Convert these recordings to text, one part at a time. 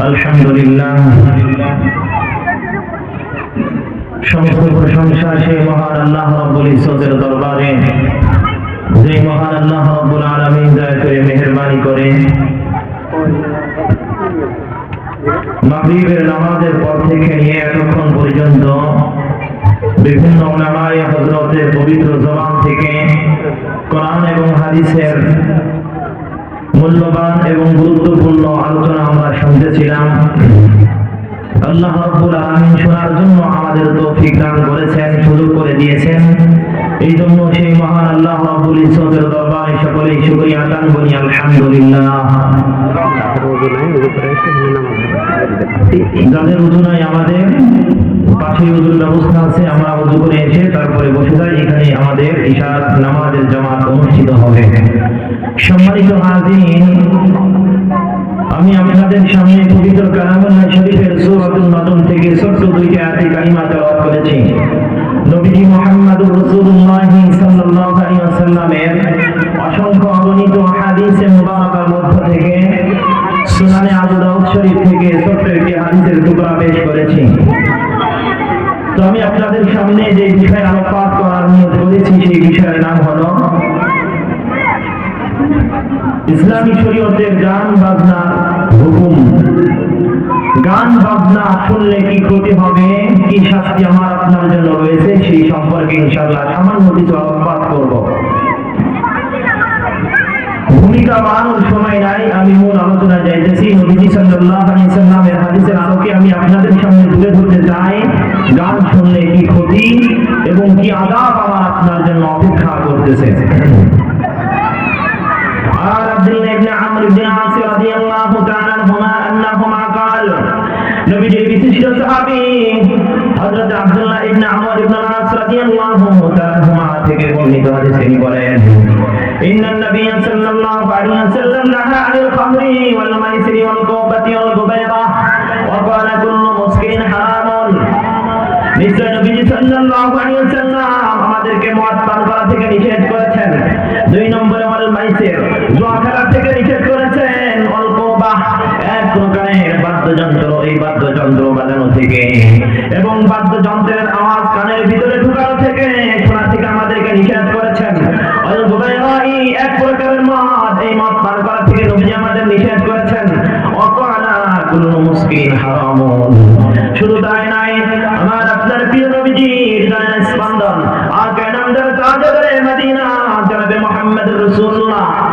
الحمد لله সমস্ত প্রশংসা সেই মহান আল্লাহ রব্বুল ইজ্জতের দরবারে যে মহান আল্লাহ রব্বুল আলামিন দয়া করে মেহেরবানি করে মাগরিবের নামাজের পর থেকে নিয়ে এতক্ষণ পর্যন্ত বিভিন্ন ওলামায়ে হযরতের পবিত্র জবান থেকে কোরআন এবং হাদিসের মূল্যবান এবং গুরুত্বপূর্ণ আলোচনা আমরা শুনতেছিলাম। আল্লাহ রাব্বুল আলামিন শোনার জন্য আমাদের তৌফিক দান করেছেন সুযোগ করে দিয়েছেন। এই জন্য সেই মহান আল্লাহ রাব্বুল ইজ্জতের দরবারে সকলেই শুকরিয়া আদান করি, আলহামদুলিল্লাহ। যাদের উজু নাই আমাদের, পাশে উজুর ব্যবস্থা আছে, আমরা উজু করে এসে তারপরে বসে যাই, এখানে আমাদের ইশার নামাজের জামাত অনুষ্ঠিত হবে। সম্মানিত হাজির আমি আপনাদের সামনে পবিত্র কালামুল্লাহ নাম হলো ইসলামী শরীয়তের গান বাজনার হুকুম। গান বাজনা শুনলে কি ক্ষতি হবে? কি শাস্তি আমার আপনার জন্য রয়েছে? সেই সম্পর্কে ইনশাআল্লাহ সামান্য কিছু আলোকপাত করব। ভূমিকা বানানোর সময় নাই, আমি মূল আলোচনা যাইতেছি। হাদিসের আলোকে আমি আপনাদের সামনে তুলে ধরতে চাই। গান শুনলে কি ক্ষতি এবং কি আদাব আমার আপনার জন্য অপেক্ষা করতেছে قال عبد الله بن عمرو بن العاص رضي الله تعالى عنهما انهما قال নবীজি বিশিষ্ট সাহাবী হযরত আব্দুল্লাহ ইবনে আমর ইবনে আস রাদিয়াল্লাহু তাআলা হুমা থেকে বর্ণিত হাদিসে তিনি বলেন ان النبي صلى الله عليه وسلم نهى عن الخمر والميسر والقوبة والغبيرة وقال كل مسكر حرام নিশ্চয় নবীজি সাল্লাল্লাহু আলাইহি ওয়াসাল্লাম আমাদেরকে মদ পান করা থেকে নিষেধ করেছেন। দুই নম্বরে ওয়াল মাইসির জুয়া খেলা থেকে নিষেধ করেছেন। অল্প বা এক প্রকারের বাদ্যযন্ত্র, এই বাদ্যযন্ত্র বাজানো থেকে। এবং বাদ্যযন্ত্রের আওয়াজ কানের ভিতরে ঢুকানো থেকে শোনা থেকে আমাদেরকে নিষেধ করেছেন। এক প্রকারের মদ এই মদ পান করা থেকে নবীজি আমাদের নিষেধ করেছেন। অকালা কুল্লু মুসকিন হারামুন। শুধু তাই নাই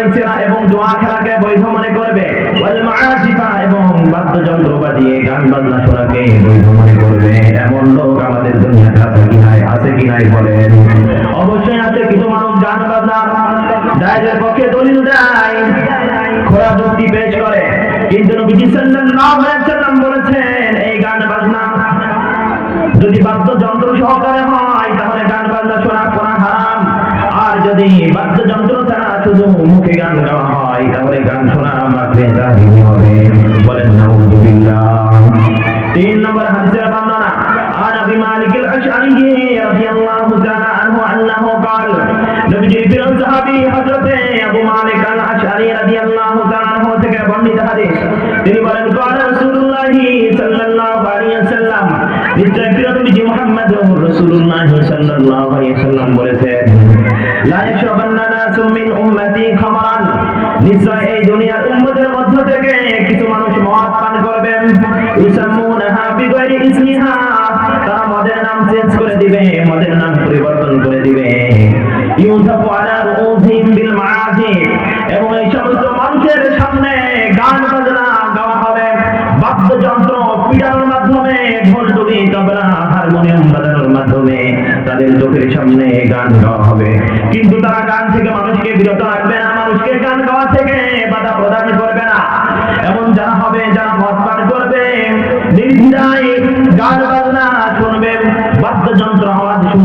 মাইসিরা এবং জুয়া খেলাকে বৈধ মনে করবে। এবং গান বাজনা শোনাকে বৈধ মনে করবে। এমন লোক আমাদের কি নাই, আছে কি নাই অবশ্যই আছে কিছু মানুষ গান বাজনা দায়ের পক্ষে দলিল দেয়, খোলা যুক্তি পেশ করে। কিন্তু বলেছেন, এই গান বাজনা যদি বাদ্যযন্ত্র সহকারে হয়, তাহলে গান বাজনা শোনা করা হারাম। আর যদি বাদ্যযন্ত্র ছাড়া শুধু মুখে গান গাওয়া হয় তাহলে গান শোনা মাত্রে জাহিরি হবে বলেন নাউযুবিল্লাহ তিন নম্বর হাদিসের বর্ণনা عن ابي مالك الاشعري رضي الله تعالى عنه انه قال নবীজি প্রিয় সাহাবী হযরত আবু মালিক আল আশআরী রাদিয়াল্লাহু তাআলা আনহু থেকে বর্ণিত হাদিস তিনি বলেন নিশ্চয় এই দুনিয়ার উম্মতের মধ্য থেকে কিছু মানুষ মদ পান করবেন। ইউসাম্মুনাহা বিগাইরি ইসমিহা, তারা মদের নাম চেঞ্জ করে দিবে।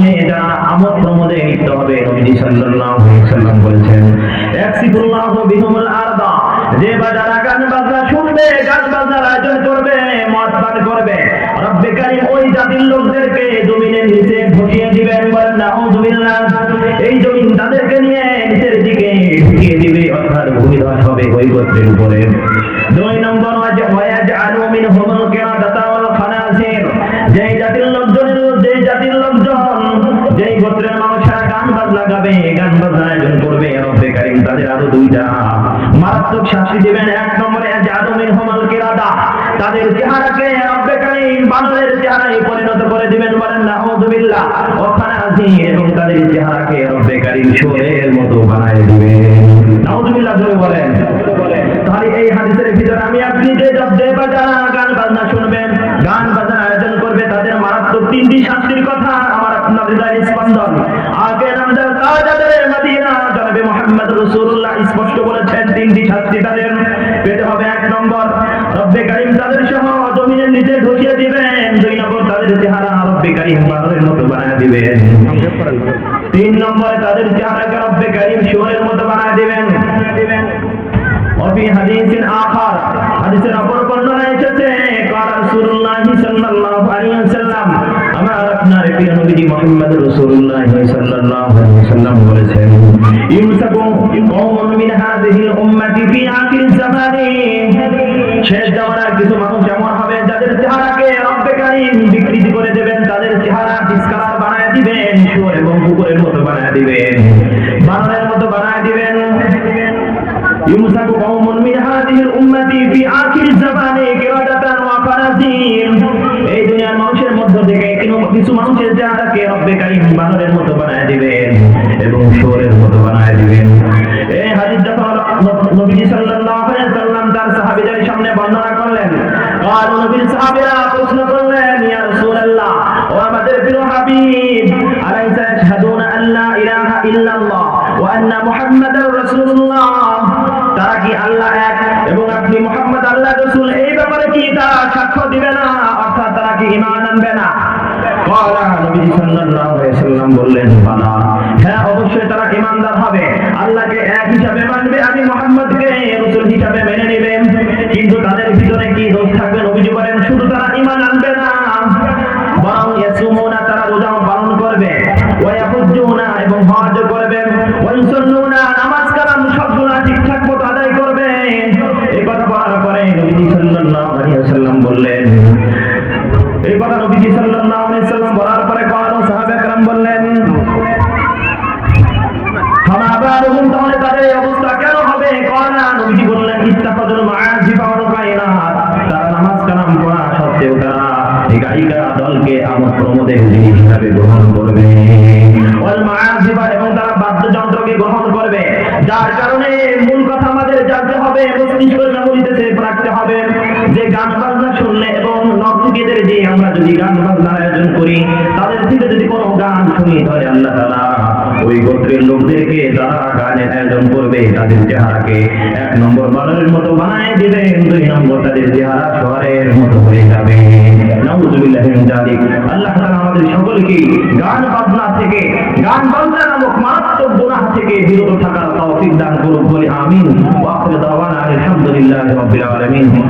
শুনে যারা আমোদ প্রমোদে লিপ্ত হবে। নবীজি সাল্লাল্লাহু আলাইহি সাল্লাম বলেছেন, ইয়াকসিবুল্লাহু বিহুমুল আরদা যে বাজারা গান বাজনা শুনবে গান বাজনার আয়োজন করবে, মদ পান করবে। মারাত্মক শাস্তি দেবেন। এক নম্বরে আছে আলু কেরাদা। হুমুল তাদের চেহারাকে রব্বে কারীম বানরের চেহারায় পরিণত করে দিবেন বলেন নাউযুবিল্লাহ ওখানে খানাসির এবং তাদের চেহারাকে রব্বে কারীম মতো বানায় দিবেন। কারীম বানরের মতো বানায় দিবেন তিন নম্বরে তাদের চেহারাকে রব্বে কারীম শুয়োরের মতো বানায় দিবেন وفي حديث آخر حديث أبو بردنا এসেছে قال رسول الله صلى الله عليه وسلم আমার আপনার প্রিয় নবী মুহাম্মদ রাসূলুল্লাহ সাল্লাল্লাহু আলাইহি ওয়াসাল্লাম বলেছেন ইউসাকু কওমুন মিন হাযিহিল উম্মতি ফি আখির জামানি শেষ জামানার কিছু মানুষ এমন হবে যাদের চেহারাকে দিবেন। বানরের মতো বানায় দিবেন। ইউসাকু কওমুন মিন হাদিহিল উম্মতি ফি আখির জামানি কিরাদাতান ওয়া ফারাজিন। এই দুনিয়ার মানুষের মধ্য থেকে কিছু মানুষের চেহারাকে রব্বে কারিম বানরের মতো বানায় দিবেন এবং শোরের মতো বানায় দিবেন। এই হাদিস যখন নবীজি সাল্লাল্লাহু আলাইহি সাল্লাম তার সাহাবীদের সামনে বর্ণনা করলেন আর নবীর সাহাবীরা প্রশ্ন করলেন মুহাম্মাদার রাসূলুল্লাহ তারা কি আল্লাহ এক এবং আপনি মুহাম্মদ আল্লাহ রাসূল এই ব্যাপারে কি তারা সাক্ষ্য দিবে না অর্থাৎ তারা কি ঈমান আনবে না قال নবী সাল্লাল্লাহু আলাইহি সাল্লাম বললেন বালা আমোদ জিনিস হিসাবে গ্রহণ করবে। এবং তারা বাদ্যযন্ত্রকে গ্রহণ করবে। যার কারণে মূল কথা আমাদের জানতে হবে, মস্তিষ্ক বলিতেছে রাখতে হবে। যে গান বাজনা শুনলে এবং নর্তকীদের যে আমরা যদি গান বাজনার আয়োজন করি, তাদের থেকে যদি কোনো গান শুনি, তাহলে আল্লাহ তাআলা ওই গোত্রের লোকদেরকে যারা গানের আয়োজন করবে, তাদের চেহারাকে এক নম্বর বানরের মতো বানায় দিবেন দুই নম্বর তাদের চেহারা শহরের মতো হয়ে যাবে। আল্লাহ আমাদের সকলকে গান বাজনা থেকে, গান বাজনা নামক মারাত্মক থেকে বিরত থাকার তৌফিক দান করুন বলে আমিন।